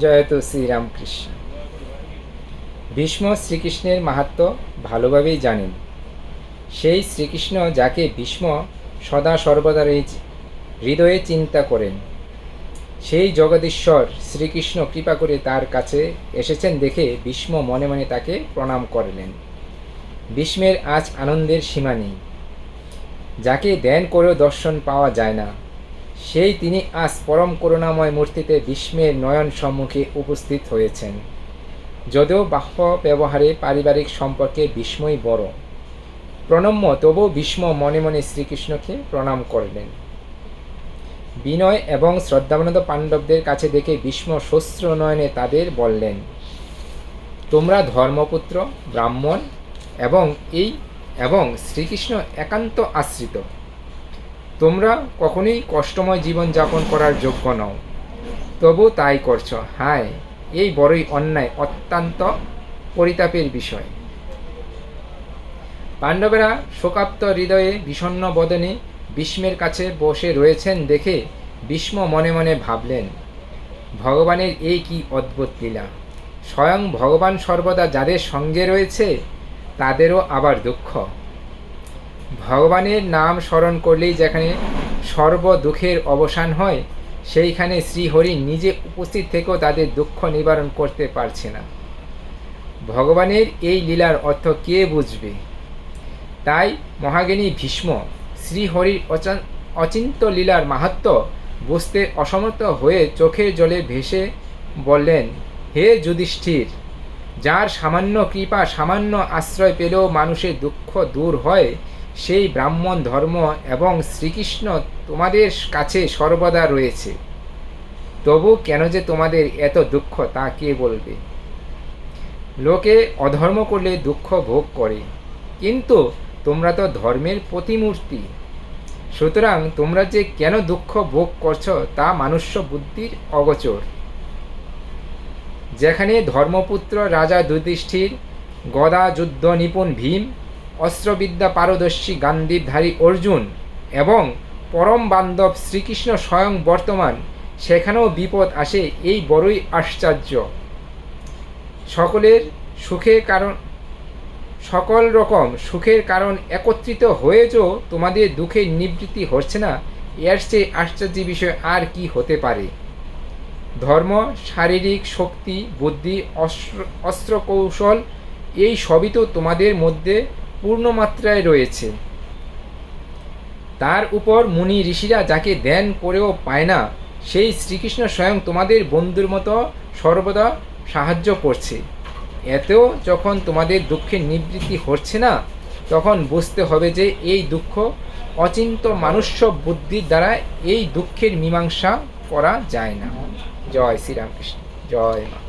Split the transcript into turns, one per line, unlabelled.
জয়ত শ্রীরামকৃষ্ণ। ভীষ্ম শ্রীকৃষ্ণের মাহাত্ম ভালোভাবেই জানেন। সেই শ্রীকৃষ্ণ যাকে ভীষ্ম সদা সর্বদা হৃদয়ে চিন্তা করেন। সেই জগদীশ্বর শ্রীকৃষ্ণ কৃপা করে তার কাছে এসেছেন দেখে ভীষ্ম মনে মনে তাকে প্রণাম করলেন। ভীষ্মের আজ আনন্দের সীমা নেই। যাকে ধ্যান করেও দর্শন পাওয়া যায় না। সেই তিনি আজ পরম করুণাময় মূর্তিতে ভীষ্মের নয়ন সম্মুখে উপস্থিত হয়েছেন। যদিও বাহ্য ব্যবহারে পারিবারিক সম্পর্কে ভীষ্মই বড়। প্রণম্য তবু ভীষ্ম মনে মনে শ্রীকৃষ্ণকে প্রণাম করলেন। বিনয় এবং শ্রদ্ধাবনত পাণ্ডবদের কাছে দেখে ভীষ্ম শস্ত্র নয়নে তাদের বললেন, তোমরা ধর্মপুত্র, ব্রাহ্মণ এবং এই এবং শ্রীকৃষ্ণ একান্ত আশ্রিত। তোমরা কখনোই কষ্টময় জীবন যাপন করার যোগ্য নও। তবু তাই করছ। হায়, এই বড়ই অন্যায়, অত্যন্ত পরিতাপের বিষয়। পাণ্ডবেরা শোকাপ্ত হৃদয়ে বিষণ্ণ বদনে ভীষ্মের কাছে বসে রয়েছেন দেখে ভীষ্ম মনে মনে ভাবলেন, ভগবানের এই কি অদ্ভুত লীলা! স্বয়ং ভগবান সর্বদা যাদের সঙ্গে রয়েছে, তাদেরও আবার দুঃখ। ভগবানের নাম স্মরণ করলেই যেখানে সর্ব দুঃখের অবসান হয়, সেইখানে শ্রীহরি নিজে উপস্থিত থেকেও তাদের দুঃখ নিবারণ করতে পারছে না। ভগবানের এই লীলার অর্থ কে বুঝবে? তাই মহাজ্ঞানী ভীষ্ম শ্রীহরির অচা- অচিন্ত লীলার মাহাত্ম বুঝতে অসমর্থ হয়ে চোখের জলে ভেসে বললেন, হে যুধিষ্ঠির, যার সামান্য কৃপা সামান্য আশ্রয় পেলেও মানুষের দুঃখ দূর হয় সেই ব্রাহ্মণ ধর্ম এবং শ্রীকৃষ্ণ তোমাদের কাছে সর্বদা রয়েছে। তবু কেন যে তোমাদের এত দুঃখ, তা কে বলবে? লোকে অধর্ম করলে দুঃখ ভোগ করে, কিন্তু তোমরা তো ধর্মের প্রতিমূর্তি। সুতরাং তোমরা যে কেন দুঃখ ভোগ করছ, তা মানুষ্য বুদ্ধির অগচর। যেখানে ধর্মপুত্র রাজা যুধিষ্ঠির গদা যুদ্ধ নিপুণ ভীম অস্ত্রবিদ্যা পারদর্শী গান্ধীধারী অর্জুন এবং পরম বান্ধব শ্রীকৃষ্ণ স্বয়ং বর্তমান, সেখানেও বিপদ আসে এই বড়ই আশ্চর্য। সকলের সুখের কারণ, সকল রকম সুখের কারণ একত্রিত হয়েও তোমাদের দুঃখের নিবৃত্তি হচ্ছে না, এর চেয়ে আশ্চর্য বিষয় আর কি হতে পারে? ধর্ম, শারীরিক শক্তি, বুদ্ধি, অস্ত্র অস্ত্র কৌশল এই সবই তো তোমাদের মধ্যে পূর্ণমাত্রায় রয়েছে। তার উপর মুনি ঋষিরা যাকে ধ্যান করেও পায় না, সেই শ্রীকৃষ্ণ স্বয়ং তোমাদের বন্ধুর মতো সর্বদা সাহায্য করছে। এতেও যখন তোমাদের দুঃখের নিবৃত্তি হচ্ছে না, তখন বুঝতে হবে যে এই দুঃখ অচিন্ত মানুষ্য বুদ্ধির দ্বারা এই দুঃখের মীমাংসা করা যায় না। জয় শ্রীরামকৃষ্ণ। জয় মা।